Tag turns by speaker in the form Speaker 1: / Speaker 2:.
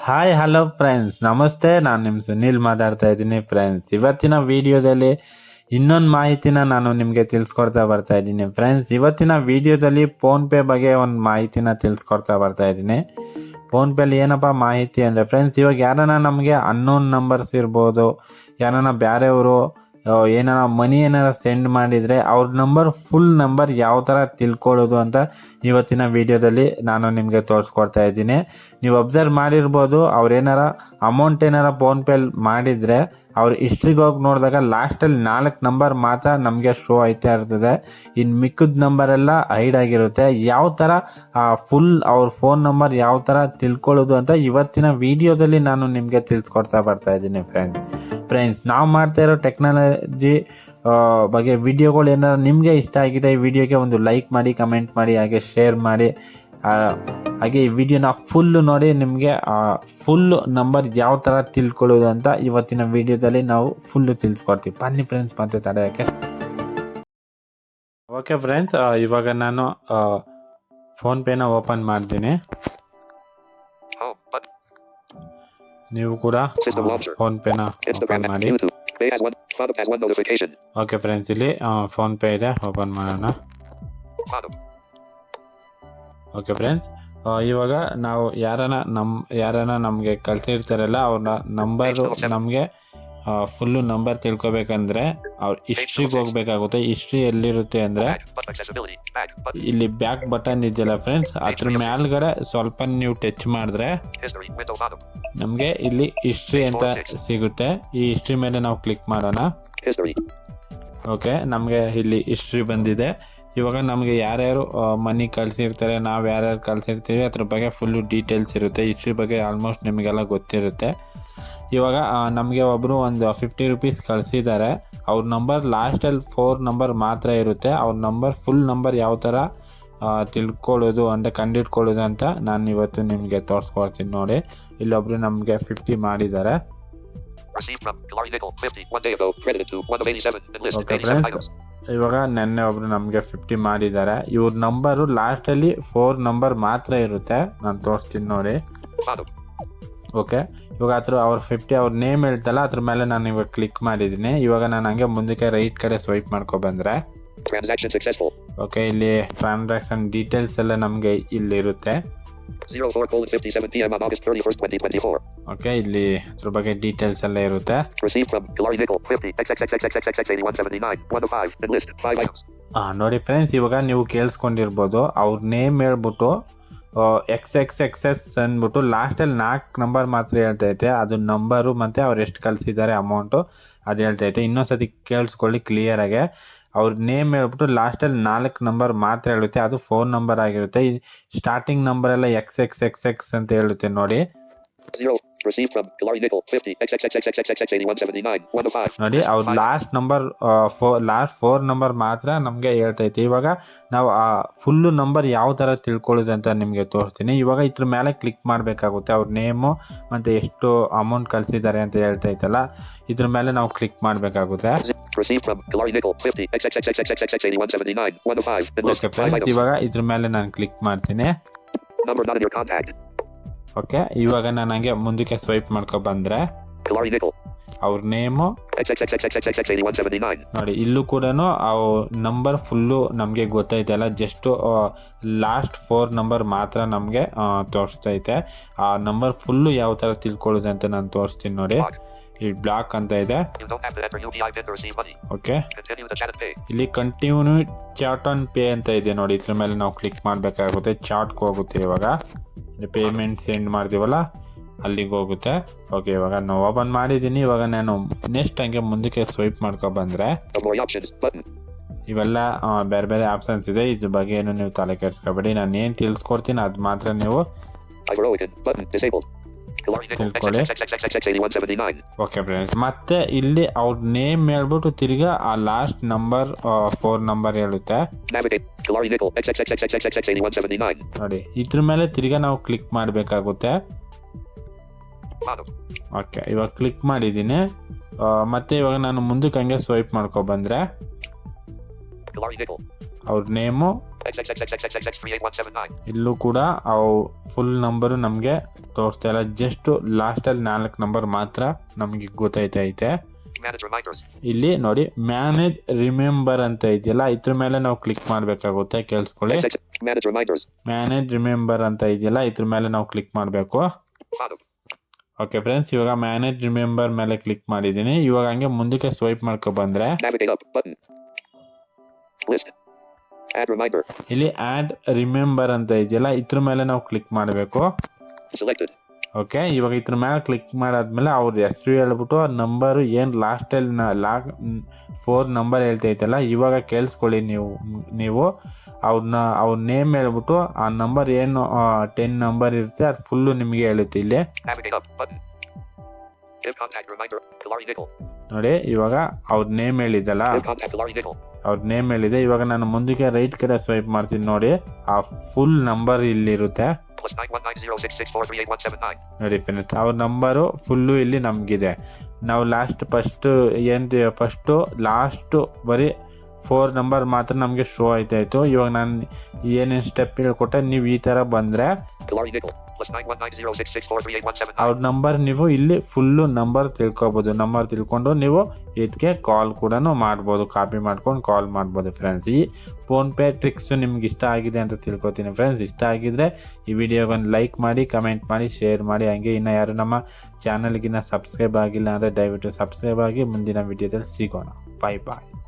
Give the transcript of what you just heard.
Speaker 1: hi hello friends ನಮಸ್ತೆ ನಾನು ನಿಮ್ಮ ಸುನೀಲ್ ಮಾತಾಡ್ತಾ ಇದ್ದೀನಿ ಫ್ರೆಂಡ್ಸ್ ಇವತ್ತಿನ ವಿಡಿಯೋದಲ್ಲಿ ಇನ್ನೊಂದು ಮಾಹಿತಿನ ನಾನು ನಿಮಗೆ ತಿಳಿಸ್ಕೊಡ್ತಾ ಬರ್ತಾ ಇದ್ದೀನಿ ಫ್ರೆಂಡ್ಸ್ ಇವತ್ತಿನ ವಿಡಿಯೋದಲ್ಲಿ ಫೋನ್ಪೇ ಬಗ್ಗೆ ಒಂದು ಮಾಹಿತಿನ ತಿಳಿಸ್ಕೊಡ್ತಾ ಬರ್ತಾ ಇದ್ದೀನಿ. ಫೋನ್ಪೇಲಿ ಏನಪ್ಪ ಮಾಹಿತಿ ಅಂದರೆ ಫ್ರೆಂಡ್ಸ್ ಇವಾಗ ಯಾರನ್ನ ನಮಗೆ ಅನ್ನೋನ್ ನಂಬರ್ಸ್ ಇರ್ಬೋದು ಯಾರನ್ನ ಬೇರೆಯವರು ಏನಾರ ಮನಿ ಏನಾರ ಸೆಂಡ್ ಮಾಡಿದರೆ ಅವ್ರ ನಂಬರ್ ಫುಲ್ ನಂಬರ್ ಯಾವ ಥರ ತಿಳ್ಕೊಳ್ಳೋದು ಅಂತ ಇವತ್ತಿನ ವಿಡಿಯೋದಲ್ಲಿ ನಾನು ನಿಮಗೆ ತೋರಿಸ್ಕೊಡ್ತಾ ಇದ್ದೀನಿ. ನೀವು ಅಬ್ಸರ್ವ್ ಮಾಡಿರ್ಬೋದು, ಅವ್ರು ಅಮೌಂಟ್ ಏನಾರ ಫೋನ್ಪೇಲಿ ಮಾಡಿದರೆ ಅವ್ರ ಹಿಸ್ಟ್ರಿಗೆ ಹೋಗಿ ನೋಡಿದಾಗ ಲಾಸ್ಟಲ್ಲಿ ನಾಲ್ಕು ನಂಬರ್ ಮಾತ್ರ ನಮಗೆ ಶೋ ಆಯ್ತಾ ಇರ್ತದೆ ಇನ್ನು ಮಿಕ್ಕಿದ ನಂಬರೆಲ್ಲ ಹೈಡ್ ಆಗಿರುತ್ತೆ. ಯಾವ ಥರ ಫುಲ್ ಅವ್ರ ಫೋನ್ ನಂಬರ್ ಯಾವ ಥರ ತಿಳ್ಕೊಳ್ಳೋದು ಅಂತ ಇವತ್ತಿನ ವಿಡಿಯೋದಲ್ಲಿ ನಾನು ನಿಮಗೆ ತಿಳಿಸ್ಕೊಡ್ತಾ ಬರ್ತಾ ಇದ್ದೀನಿ ಫ್ರೆಂಡ್ಸ್ ಫ್ರೆಂಡ್ಸ್ ನಾವು ಮಾಡ್ತಾ ಇರೋ ಟೆಕ್ನಾಲಜಿ ಬಗ್ಗೆ ವಿಡಿಯೋಗಳು ಏನಾದ್ರು ನಿಮಗೆ ಇಷ್ಟ ಆಗಿದೆ, ಈ ವಿಡಿಯೋಗೆ ಒಂದು ಲೈಕ್ ಮಾಡಿ ಕಮೆಂಟ್ ಮಾಡಿ, ಹಾಗೆ ಶೇರ್ ಮಾಡಿ. ಹಾಗೆ ಈ ವಿಡಿಯೋನ ಫುಲ್ ನೋಡಿ ನಿಮಗೆ ಫುಲ್ ನಂಬರ್ ಯಾವ ಥರ ತಿಳ್ಕೊಳ್ಳೋದು ಅಂತ ಇವತ್ತಿನ ವಿಡಿಯೋದಲ್ಲಿ ನಾವು ಫುಲ್ಲು ತಿಳಿಸ್ಕೊಡ್ತೀವಿ ಬನ್ನಿ ಫ್ರೆಂಡ್ಸ್ ಮತ್ತೆ ತಡೆ ಯಾಕೆ ಓಕೆ ಫ್ರೆಂಡ್ಸ್ ಇವಾಗ ನಾನು ಫೋನ್ಪೇನ ಓಪನ್ ಮಾಡ್ತೀನಿ
Speaker 2: Home
Speaker 1: ನೀವು ಕೂಡ. ಫೋನ್ಪೇನ ಓಪನ್ ಮಾಡಿ. ಓಕೆ ಫ್ರೆಂಡ್ಸ್ ಇಲ್ಲಿ ಫೋನ್ಪೇ ಇದೆ ಓಪನ್ ಮಾಡೋಣ. ಓಕೆ ಫ್ರೆಂಡ್ಸ್ ಇವಾಗ ನಾವು ಯಾರನ್ನ ನಮ್ಮ ಯಾರನ್ನ ನಮಗೆ ಕಲ್ತಿರ್ತಾರಲ್ಲ ಅವ್ರ ನಂಬರು ನಮಗೆ ಫುಲ್ಲು ನಂಬರ್ ತಿಳ್ಕೊಬೇಕಂದ್ರೆ ಅವ್ರ ಹಿಸ್ಟ್ರಿಗೆ ಹೋಗ್ಬೇಕಾಗುತ್ತೆ. ಹಿಸ್ಟ್ರಿ ಎಲ್ಲಿರುತ್ತೆ ಅಂದರೆ. ಇಲ್ಲಿ ಬ್ಯಾಕ್ ಬಟನ್ ಇದೆಯಲ್ಲ ಫ್ರೆಂಡ್ಸ್ ಅದ್ರ ಮೇಲ್ಗಡೆ ಸ್ವಲ್ಪ ನೀವು ಟಚ್ ಮಾಡಿದ್ರೆ. ನಮಗೆ ಇಲ್ಲಿ ಹಿಸ್ಟ್ರಿ ಅಂತ ಸಿಗುತ್ತೆ. ಈ ಹಿಸ್ಟ್ರಿ ಮೇಲೆ ನಾವು ಕ್ಲಿಕ್ ಮಾಡೋಣ. ಓಕೆ ನಮಗೆ ಇಲ್ಲಿ ಹಿಸ್ಟ್ರಿ ಬಂದಿದೆ. ಇವಾಗ ನಮಗೆ ಯಾರ್ಯಾರು ಮನಿ ಕಳಿಸಿರ್ತಾರೆ ನಾವು ಯಾರ್ಯಾರು ಕಳಿಸಿರ್ತೀವಿ ಅದ್ರ ಬಗ್ಗೆ ಫುಲ್ಲು ಡೀಟೇಲ್ಸ್ ಇರುತ್ತೆ ಹಿಸ್ಟ್ರಿ ಬಗ್ಗೆ ಆಲ್ಮೋಸ್ಟ್ ನಿಮಗೆಲ್ಲ ಗೊತ್ತಿರುತ್ತೆ. ಇವಾಗ ನಮಗೆ ಒಬ್ಬರು ಒಂದು ಫಿಫ್ಟಿ ರುಪೀಸ್ ಕಳಿಸಿದ್ದಾರೆ ಅವ್ರ ನಂಬರ್ ಲಾಸ್ಟಲ್ಲಿ ಫೋರ್ ನಂಬರ್ ಮಾತ್ರ ಇರುತ್ತೆ ಅವ್ರ ನಂಬರ್ ಫುಲ್ ನಂಬರ್ ಯಾವ ಥರ ತಿಳ್ಕೊಳ್ಳೋದು ಅಂದರೆ ಕಂಡಿಟ್ಕೊಳ್ಳೋದು ಅಂತ ನಾನು ಇವತ್ತು ನಿಮಗೆ ತೋರಿಸ್ಕೊಡ್ತೀನಿ ನೋಡಿ. ಇಲ್ಲೊಬ್ರು ನಮಗೆ ಫಿಫ್ಟಿ ಮಾಡಿದ್ದಾರೆ
Speaker 2: Received from Galari Nickel. 50. One day ago. Credited to one of 87. And listed
Speaker 1: Okay,
Speaker 2: 87
Speaker 1: friends.
Speaker 2: items.
Speaker 1: ಇವಾಗ ನೆನ್ನೆ ಒಬ್ರು ನಮಗೆ ಫಿಫ್ಟಿ ಮಾಡಿದ್ದಾರೆ ಇವ್ರ ನಂಬರು ಲಾಸ್ಟಲ್ಲಿ ಫೋರ್ ನಂಬರ್ ಮಾತ್ರ ಇರುತ್ತೆ ನಾನು ತೋರಿಸ್ತೀನಿ ನೋಡಿ. ಓಕೆ ಇವಾಗ ಅದ್ರ ಅವ್ರ ಫಿಫ್ಟಿ ಅವ್ರ ನೇಮ್ ಹೇಳ್ತಲ್ಲ ಅದ್ರ ಮೇಲೆ ನಾನು ಇವಾಗ ಕ್ಲಿಕ್ ಮಾಡಿದ್ದೀನಿ ಇವಾಗ ನಾನು ಹಂಗೆ ಮುಂದಕ್ಕೆ ರೈಟ್ ಕಡೆ ಸ್ವೈಪ್ ಮಾಡ್ಕೊ ಬಂದರೆ
Speaker 2: Transaction successful.
Speaker 1: ಓಕೆ ಇಲ್ಲಿ ಟ್ರಾನ್ಸಾಕ್ಷನ್ ಡೀಟೇಲ್ಸ್ ಎಲ್ಲ ನಮಗೆ ಇಲ್ಲಿ ಇರುತ್ತೆ
Speaker 2: 04 colon 57 p.m. on August 31st, 2024.
Speaker 1: Okay ಇಲ್ಲಿ ಅದ್ರ ಬಗ್ಗೆ ಡೀಟೇಲ್ಸ್ ಎಲ್ಲ ಇರುತ್ತೆ
Speaker 2: Received from Galari Nickel. 50. XXXXXXX8179. 1 of 5. And list. 5 items.
Speaker 1: ಆ, ನೋಡಿ ಫ್ರೆಂಡ್ಸ್ ಇವಾಗ ನೀವು ಕೇಳಿಸ್ಕೊಂಡಿರ್ಬೋದು ಅವ್ರ ನೇಮ್ ಹೇಳ್ಬಿಟ್ಟು ಎಕ್ಸ್ ಎಕ್ಸ್ ಎಕ್ಸ್ ಎಸ್ ಅಂದ್ಬಿಟ್ಟು ಲಾಸ್ಟಲ್ಲಿ ನಾಲ್ಕು ನಂಬರ್ ಮಾತ್ರ ಹೇಳ್ತೈತೆ ಅದು ನಂಬರು ಮತ್ತು ಅವ್ರು ಎಷ್ಟು ಕಳಿಸಿದ್ದಾರೆ ಅಮೌಂಟು ಅದು ಹೇಳ್ತೈತೆ ಇನ್ನೊಂದ್ಸತಿ ಕೇಳಿಸ್ಕೊಳ್ಳಿ ಕ್ಲಿಯರಾಗೆ ಅವ್ರ ನೇಮ್ ಹೇಳ್ಬಿಟ್ಟು ಲಾಸ್ಟಲ್ಲಿ ನಾಲ್ಕು ನಂಬರ್ ಮಾತ್ರ ಹೇಳುತ್ತೆ ಅದು ಫೋನ್ ನಂಬರ್ ಆಗಿರುತ್ತೆ ಸ್ಟಾರ್ಟಿಂಗ್ ನಂಬರ್ ಎಲ್ಲ ಎಕ್ಸ್ ಎಕ್ಸ್ ಎಕ್ಸ್ ಎಕ್ಸ್ ಅಂತ ಹೇಳುತ್ತೆ ನೋಡಿ
Speaker 2: 0. Received from Galari Nickel. 50. XXXXXX8179. 1 of 5.
Speaker 1: ನೋಡಿ ಅವ್ರ last number last four number ಮಾತ್ರ ನಮಗೆ ಹೇಳ್ತೈತೆ ಇವಾಗ ನಾವು ಆ ಫುಲ್ಲು ನಂಬರ್ ಯಾವ ಥರ ತಿಳ್ಕೊಳ್ಳೋದು ಅಂತ ನಿಮಗೆ ತೋರಿಸ್ತೀನಿ ಇವಾಗ ಇದ್ರ ಮೇಲೆ ಕ್ಲಿಕ್ ಮಾಡಬೇಕಾಗುತ್ತೆ ಅವ್ರ ನೇಮು ಮತ್ತು ಎಷ್ಟು ಅಮೌಂಟ್ ಕಳಿಸಿದ್ದಾರೆ ಅಂತ ಹೇಳ್ತೈತಲ್ಲ ಇದ್ರ ಮೇಲೆ ನಾವು ಕ್ಲಿಕ್ ಮಾಡಬೇಕಾಗುತ್ತೆ
Speaker 2: Received from Glory Nickel. 50. XXXXXX8179. 1 of 5. And list.
Speaker 1: Okay
Speaker 2: 5
Speaker 1: friends. ಇವಾಗ ಇದ್ರ ಮೇಲೆ ನಾನು ಕ್ಲಿಕ್ ಮಾಡ್ತೀನಿ. ಓಕೆ ಇವಾಗ ನಾನು ಹಂಗೆ ಮುಂದಕ್ಕೆ ಸ್ವೈಪ್ ಮಾಡ್ಕೊ ಬಂದ್ರೆ
Speaker 2: Galari Nickel.
Speaker 1: ಅವ್ರ ನೇಮು
Speaker 2: XXXXXX8179.
Speaker 1: ನೋಡಿ ಇಲ್ಲೂ ಕೂಡ ನಂಬರ್ ಫುಲ್ಲು ನಮಗೆ ಗೊತ್ತೈತಲ್ಲ ಜಸ್ಟು ಲಾಸ್ಟ್ ಫೋರ್ ನಂಬರ್ ಮಾತ್ರ ನಮಗೆ ತೋರಿಸ್ತೈತೆ ಆ ನಂಬರ್ ಫುಲ್ಲು ಯಾವ ಥರ ತಿಳ್ಕೊಳ್ಳೋದು ಅಂತ ನಾನು ತೋರಿಸ್ತೀನಿ ನೋಡಿ ಈ ಬ್ಲಾಕ್ ಅಂತ ಇದೆ. ಓಕೆ
Speaker 2: chat
Speaker 1: ಇಲ್ಲಿ ಕಂಟಿನ್ಯೂ ಚಾಟ್ ಆನ್ ಪೇ ಅಂತ ಇದೆ ನೋಡಿ. ಇದ್ರ ಮೇಲೆ ನಾವು ಕ್ಲಿಕ್ ಮಾಡಬೇಕಾಗುತ್ತೆ. ಚಾಟ್ಗೆ ಹೋಗುತ್ತೆ ಇವಾಗ. ಪೇಮೆಂಟ್ ಸೆಂಡ್ ಮಾಡ್ತೀವಲ್ಲ ಅಲ್ಲಿಗೆ ಹೋಗುತ್ತೆ. ಓಕೆ ಇವಾಗ ನಾನು ಓಪನ್ ಮಾಡಿದ್ದೀನಿ ಇವಾಗ ನಾನು ನೆಕ್ಸ್ಟ್ ಹಂಗೆ ಮುಂದಕ್ಕೆ ಸ್ವೈಪ್ ಮಾಡ್ಕೊ ಬಂದರೆ. ಇವೆಲ್ಲ ಬೇರೆ ಬೇರೆ ಆಪ್ಷನ್ಸ್ ಇದೆ. ಇದ್ರ ಬಗ್ಗೆ ಏನು ನೀವು ತಲೆ ಕೆಡಿಸ್ಕೊಬೇಡಿ. ನಾನು ಏನು ತಿಳಿಸ್ಕೊಡ್ತೀನಿ ಅದು ಮಾತ್ರ ನೀವು
Speaker 2: Iveroican. Button. Disabled. Kalari Nickel.
Speaker 1: Tilkole.
Speaker 2: XXXXX8179.
Speaker 1: Okay friends ಮತ್ತೆ ಇಲ್ಲಿ ಅವ್ರ ನೇಮ್ ಹೇಳ್ಬಿಟ್ಟು ತಿರ್ಗಾ ಆ ಲಾಸ್ಟ್ ನಂಬರ್ ಫೋರ್ ನಂಬರ್ ಹೇಳುತ್ತೆ
Speaker 2: Navigate. Kalari Nickel. XXXXXX8179.
Speaker 1: ನೋಡಿ ಇದ್ರ ಮೇಲೆ ತಿರ್ಗಾ ನಾವು ಕ್ಲಿಕ್ ಮಾಡ್ಬೇಕಾಗುತ್ತೆ. ಓಕೆ ಇವಾಗ ಕ್ಲಿಕ್ ಮಾಡಿದ್ದೀನಿ ಮತ್ತೆ ಇವಾಗ ನಾನು ಮುಂದಕ್ಕೆ ಹಂಗೆ ಸ್ವೈಪ್ ಮಾಡ್ಕೊ ಬಂದರೆ ಅವ್ರ ನೇಮು
Speaker 2: XXXXXX3879.
Speaker 1: ಇಲ್ಲೂ ಕೂಡ ಅವು ಫುಲ್ ನಂಬರು ನಮಗೆ ತೋರಿಸ್ತಾ ಇಲ್ಲ. ಜಸ್ಟ್ ಲಾಸ್ಟಲ್ಲಿ ನಾಲ್ಕು ನಂಬರ್ ಮಾತ್ರ ನಮಗೆ ಗೊತ್ತಾಯ್ತೈತೆ
Speaker 2: ಐತೆ
Speaker 1: ಇಲ್ಲಿ ನೋಡಿ ಮ್ಯಾನೇಜ್ ರಿಮೆಂಬರ್ ಅಂತ ಇದೆಯಲ್ಲ ಇದ್ರ ಮೇಲೆ ನಾವು ಕ್ಲಿಕ್ ಮಾಡಬೇಕಾಗುತ್ತೆ ಕೇಳಿಸ್ಕೊಳ್ಳಿ. ಮ್ಯಾನೇಜ್ ರಿಮೆಂಬರ್ ಅಂತ ಇದೆಯಲ್ಲ ಇದ್ರ ಮೇಲೆ ನಾವು ಕ್ಲಿಕ್ ಮಾಡಬೇಕು. ಓಕೆ ಫ್ರೆಂಡ್ಸ್ ಇವಾಗ ಮ್ಯಾನೇಜ್ ರಿಮೆಂಬರ್ ಮೇಲೆ ಕ್ಲಿಕ್ ಮಾಡಿದ್ದೀನಿ. ಇವಾಗ ಹಂಗೆ ಮುಂದಕ್ಕೆ ಸ್ವೈಪ್ ಮಾಡ್ಕೊ ಬಂದರೆ ಇಲ್ಲಿ ಆಡ್ ರಿಮೆಂಬರ್ ಅಂತ ಇದೆಯಲ್ಲ ಇದ್ರ ಮೇಲೆ ನಾವು ಕ್ಲಿಕ್ ಮಾಡಬೇಕು. ಓಕೆ ಇವಾಗ ಇದ್ರ ಮೇಲೆ ಕ್ಲಿಕ್ ಮಾಡಾದ್ಮೇಲೆ ಅವ್ರ ಹೆಸರು ಹೇಳ್ಬಿಟ್ಟು ಆ ನಂಬರು ಏನು ಲಾಸ್ಟಲ್ಲಿ ಲಾಕ್ ಫೋರ್ ನಂಬರ್ ಹೇಳ್ತೈತಲ್ಲ ಇವಾಗ ಕೇಳಿಸ್ಕೊಳ್ಳಿ ನೀವು ನೀವು. ಅವ್ರನ್ನ ಅವ್ರ ನೇಮ್ ಹೇಳ್ಬಿಟ್ಟು ಆ ನಂಬರ್ ಏನು ಟೆನ್ ನಂಬರ್ ಇರುತ್ತೆ ಅದು ಫುಲ್ಲು ನಿಮಗೆ ಹೇಳುತ್ತೆ ಇಲ್ಲಿ. ನೋಡಿ ಇವಾಗ ಅವ್ರ ನೇಮ್
Speaker 2: Nickel.
Speaker 1: ಅವ್ರ ನೇಮ್ ಹೇಳಿದೆ. ಇವಾಗ ನಾನು ಮುಂದಕ್ಕೆ ರೈಟ್ ಕಡೆ ಸ್ವೈಪ್ ಮಾಡ್ತೀನಿ ನೋಡಿ. ಆ ಫುಲ್ ನಂಬರ್ ಇಲ್ಲಿರುತ್ತೆ.
Speaker 2: ಇರುತ್ತೆ 919066438179.
Speaker 1: ನೋಡಿ ಫ್ರೆಂಡ್ಸ್ ಅವ್ರ ನಂಬರು ಫುಲ್ಲು ಇಲ್ಲಿ ನಮಗಿದೆ. ನಾವು ಲಾಸ್ಟ್ ಫಸ್ಟ್ ಏನು ಫಸ್ಟು ಲಾಸ್ಟು ಬರೀ ಫೋರ್ ನಂಬರ್ ಮಾತ್ರ ನಮಗೆ ಶೋ ಆಯ್ತಾಯಿತ್ತು ಇವಾಗ ನಾನು ಏನೇನು ಸ್ಟೆಪ್ ಹೇಳ್ಕೊಟ್ಟೆ ನೀವು ಈ ಥರ ಬಂದರೆ
Speaker 2: Kalari Nickel. Plus 919066438179.
Speaker 1: ಅವ್ರ ನಂಬರ್ ನೀವು ಇಲ್ಲಿ ಫುಲ್ಲು ನಂಬರ್ ತಿಳ್ಕೊಬೋದು. ನಂಬರ್ ತಿಳ್ಕೊಂಡು ನೀವು ಇದಕ್ಕೆ ಕಾಲ್ ಕೂಡ ಮಾಡ್ಬೋದು. ಕಾಪಿ ಮಾಡ್ಕೊಂಡು ಕಾಲ್ ಮಾಡ್ಬೋದು ಫ್ರೆಂಡ್ಸ್ ಈ ಫೋನ್ಪೇ ಟ್ರಿಕ್ಸು ನಿಮ್ಗೆ ಇಷ್ಟ ಆಗಿದೆ ಅಂತ ತಿಳ್ಕೊತೀನಿ ಫ್ರೆಂಡ್ಸ್ ಇಷ್ಟ ಆಗಿದ್ರೆ ಈ ವಿಡಿಯೋಗೊಂದು ಲೈಕ್ ಮಾಡಿ ಕಮೆಂಟ್ ಮಾಡಿ ಶೇರ್ ಮಾಡಿ. ಹಂಗೆ ಇನ್ನು ಯಾರು ನಮ್ಮ ಚಾನಲ್ಗಿನ್ನ ಸಬ್ಸ್ಕ್ರೈಬ್ ಆಗಿಲ್ಲ ಅಂದರೆ ದಯವಿಟ್ಟು ಸಬ್ಸ್ಕ್ರೈಬ್ ಆಗಿ ಮುಂದಿನ ವಿಡಿಯೋದಲ್ಲಿ ಸಿಗೋಣ. ಬಾಯ್ ಬಾಯ್